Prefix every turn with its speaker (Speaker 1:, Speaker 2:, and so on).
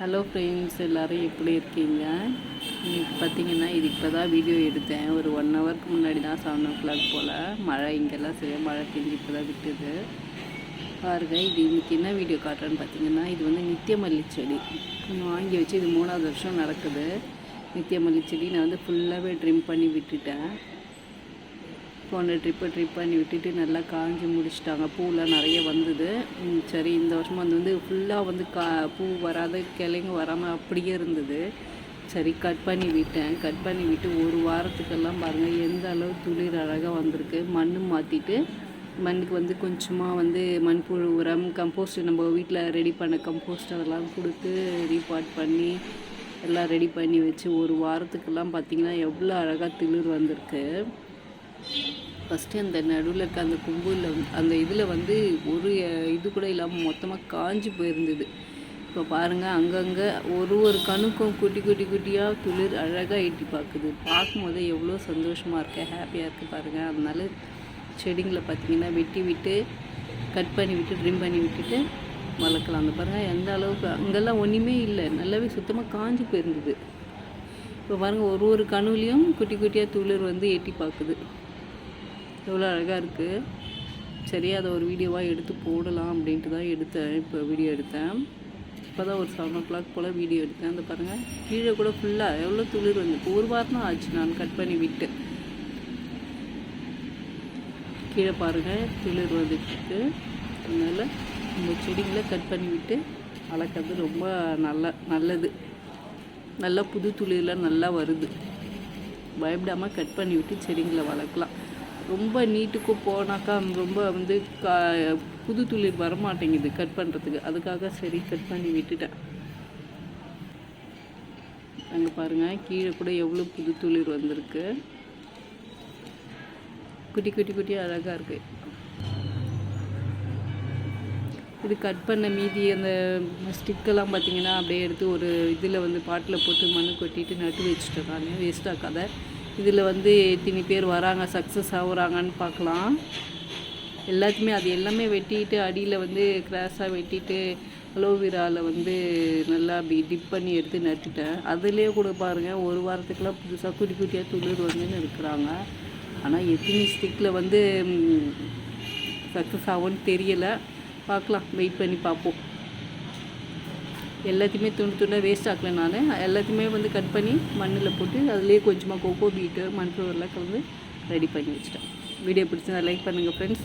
Speaker 1: Hello friends எல்லோரும் எப்படி இருக்கீங்க? இன்னைக்கு பார்த்தீங்கன்னா இது இப்போ தான் வீடியோ எடுத்தேன். ஒரு ஒன் ஹவருக்கு முன்னாடி தான் செவன் ஓ கிளாக் போல். மழை இங்கெல்லாம் சரியாக மழை பெஞ்சு இப்போ தான் விட்டுது. பாருங்க இது இன்னைக்கு என்ன வீடியோ காட்டுறேன்னு பார்த்தீங்கன்னா இது வந்து நித்தியமல்லி செடி. வாங்கி வச்சு இது மூணாவது வருஷம் நடக்குது. நித்தியமல்லி செடி நான் வந்து ஃபுல்லாகவே ட்ரிம் பண்ணி விட்டுட்டேன். போன ட்ரிப்பை ட்ரிப் பண்ணி விட்டுட்டு நல்லா காஞ்சி முடிச்சிட்டாங்க. பூலாம் நிறைய வந்தது. சரி இந்த வருஷம் வந்து வந்து ஃபுல்லாக வந்து கா பூ வராத கிளைங்க வராமல் அப்படியே இருந்தது. சரி கட் பண்ணி விட்டேன். கட் பண்ணி விட்டு ஒரு வாரத்துக்கெல்லாம் பாருங்கள் எந்த அளவு துளிர் அழகாக வந்திருக்கு. மண் மாற்றிட்டு மண்ணுக்கு வந்து கொஞ்சமாக வந்து மண்புழு உரம் கம்போஸ்ட் நம்ம வீட்டில் ரெடி பண்ண கம்போஸ்ட் அதெல்லாம் கொடுத்து ரீபாட் பண்ணி எல்லாம் ரெடி பண்ணி வச்சு ஒரு வாரத்துக்கெல்லாம் பார்த்திங்கன்னா எவ்வளோ அழகாக திளிர் வந்திருக்கு. ஃபஸ்ட்டு அந்த நடுவில் இருக்க அந்த கும்பலில் அந்த இதில் வந்து ஒரு இது கூட இல்லாமல் மொத்தமாக காஞ்சி போயிருந்தது. இப்போ பாருங்கள் அங்கங்கே ஒரு ஒரு கணுக்கும் குட்டி குட்டி குட்டியாக துளிர் அழகாக எட்டி பார்க்குது பார்க்கும்போது எவ்வளோ சந்தோஷமாக இருக்கு ஹாப்பியாக இருக்குது பாருங்கள் அதனால செடிங்களை பார்த்தீங்கன்னா வெட்டி விட்டு கட் பண்ணி விட்டு ட்ரிம் பண்ணி விட்டுட்டு வளர்க்கலாம். அந்த பாருங்கள் எந்த அளவுக்கு அங்கெல்லாம் ஒன்றுமே இல்லை. நல்லாவே சுத்தமாக காஞ்சி போயிருந்தது. இப்போ பாருங்கள் ஒரு ஒரு கணுலையும் குட்டி குட்டியாக துளிர் வந்து எட்டி பார்க்குது எவ்வளோ அழகாக இருக்குது சரி அதை ஒரு வீடியோவாக எடுத்து போடலாம் அப்படின்ட்டு தான் எடுத்தேன். இப்போ வீடியோ எடுத்தேன். இப்போ தான் ஒரு செவன் ஓ கிளாக் போல் வீடியோ எடுத்தேன். அந்த பாருங்கள் கீழே கூட ஃபுல்லாக எவ்வளோ துளிர் வந்து. இப்போ ஒரு வாரம் தான் ஆச்சு நான் கட் பண்ணி விட்டு. கீழே பாருங்கள் துளிர் வந்துட்டு அதனால் இந்த செடிங்களை கட் பண்ணி விட்டு வளர்க்குறது ரொம்ப நல்ல நல்லது. நல்லா புது துளிரெலாம் நல்லா வருது. பயப்படாமல் கட் பண்ணி விட்டு செடிங்களை வளர்க்கலாம். ரொம்ப நீட்டுக்கு போனாக்கா ரொம்ப வந்து கா புது துளிர் வரமாட்டேங்குது கட் பண்ணுறதுக்கு அதுக்காக சரி கட் பண்ணி விட்டுட்டேன். அங்கே பாருங்கள் கீழே கூட எவ்வளோ புது துளிர் வந்திருக்கு. குட்டி குட்டி குட்டி அழகாக இருக்குது இது கட் பண்ண மீதி அந்த ஸ்டிக்கெல்லாம் பார்த்தீங்கன்னா அப்படியே எடுத்து ஒரு இதில் வந்து பாட்டில் போட்டு மண் கொட்டிட்டு நட்டு வச்சுட்டேன் நான். வேஸ்ட்டாக கதை இதில் வந்து எத்தனை பேர் வராங்க சக்ஸஸ் ஆகுறாங்கன்னு பார்க்கலாம். எல்லாத்தையுமே அது எல்லாமே வெட்டிட்டு அடியில் வந்து கிராஸாக வெட்டிட்டு அலோவேராவில் வந்து நல்லா அப்படி டிப் பண்ணி எடுத்து நட்டுட்டேன் அதுலேயே கூட பாருங்கள் ஒரு வாரத்துக்குலாம் புதுசாக குட்டி குட்டியாக துளிர் வந்துன்னு இருக்கிறாங்க. ஆனால் எத்தனை ஸ்டிக்கில் வந்து சக்ஸஸ் ஆகும்னு தெரியலை. பார்க்கலாம் வெயிட் பண்ணி பார்ப்போம். எல்லாத்தையுமே துண்டு துண்டாக வேஸ்ட் ஆக்கல நான். எல்லாத்தையுமே வந்து கட் பண்ணி மண்ணில் போட்டு அதுலேயே கொஞ்சமாக கோகோ பீட்டு மண்புழுவெல்லாம் கலந்து ரெடி பண்ணி வச்சுட்டேன். வீடியோ பிடிச்சிருந்தா லைக் பண்ணுங்கள் ஃப்ரெண்ட்ஸ்